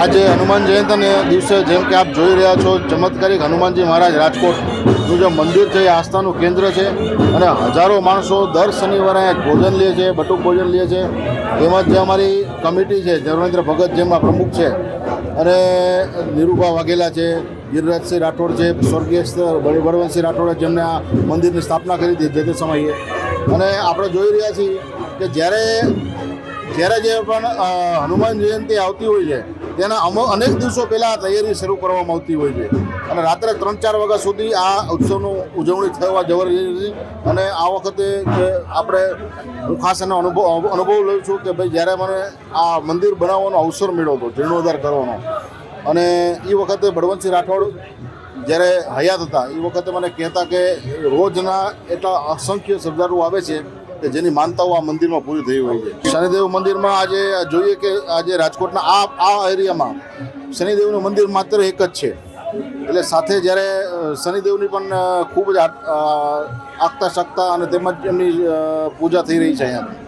આજે હનુમાન જયંતીના દિવસે જેમ કે આપ જોઈ રહ્યા છો, ચમત્કારિક હનુમાનજી મહારાજ રાજકોટનું જે મંદિર છે, એ આસ્થાનું કેન્દ્ર છે અને હજારો માણસો દર શનિવારે ભોજન લે છે, બટુક ભોજન લે છે. તેમજ જે અમારી કમિટી છે, ધર્મેન્દ્ર ભગત જેમાં પ્રમુખ છે અને નિરૂભા વાઘેલા છે, ગિરિરાજસિંહ રાઠોડ છે, સ્વર્ગીય બળી, બળવંતસિંહ રાઠોડે જેમને આ મંદિરની સ્થાપના કરી હતી જે તે સમયે. અને આપણે જોઈ રહ્યા છીએ કે જ્યારે જ્યારે જે પણ હનુમાન જયંતિ આવતી હોય છે તેના અમુક અનેક દિવસો પહેલાં તૈયારી શરૂ કરવામાં આવતી હોય છે. અને રાત્રે ત્રણ ચાર વાગ્યા સુધી આ ઉત્સવનું ઉજવણી થવા જવાની અને આ વખતે આપણે હું ખાસ એનો અનુભવ અનુભવ લઉં છું કે ભાઈ જ્યારે મને આ મંદિર બનાવવાનો અવસર મળ્યો હતો, જીર્ણોદ્ધાર કરવાનો. અને એ વખતે બળવંતસિંહ રાઠોડ જ્યારે હયાત હતા, એ વખતે મને કહેતા કે રોજના એટલા અસંખ્ય શ્રદ્ધાળુઓ આવે છે કે જેની માનતાઓ આ મંદિરમાં પૂરી થઈ હોય છે. શનિદેવ મંદિરમાં આજે જોઈએ કે આજે રાજકોટના આ આ એરિયામાં શનિદેવનું મંદિર માત્ર એક જ છે. એટલે સાથે જ્યારે શનિદેવની પણ ખૂબ જ આગતા શકતા અને તેમજ એમની પૂજા થઈ રહી છે અહીંયા.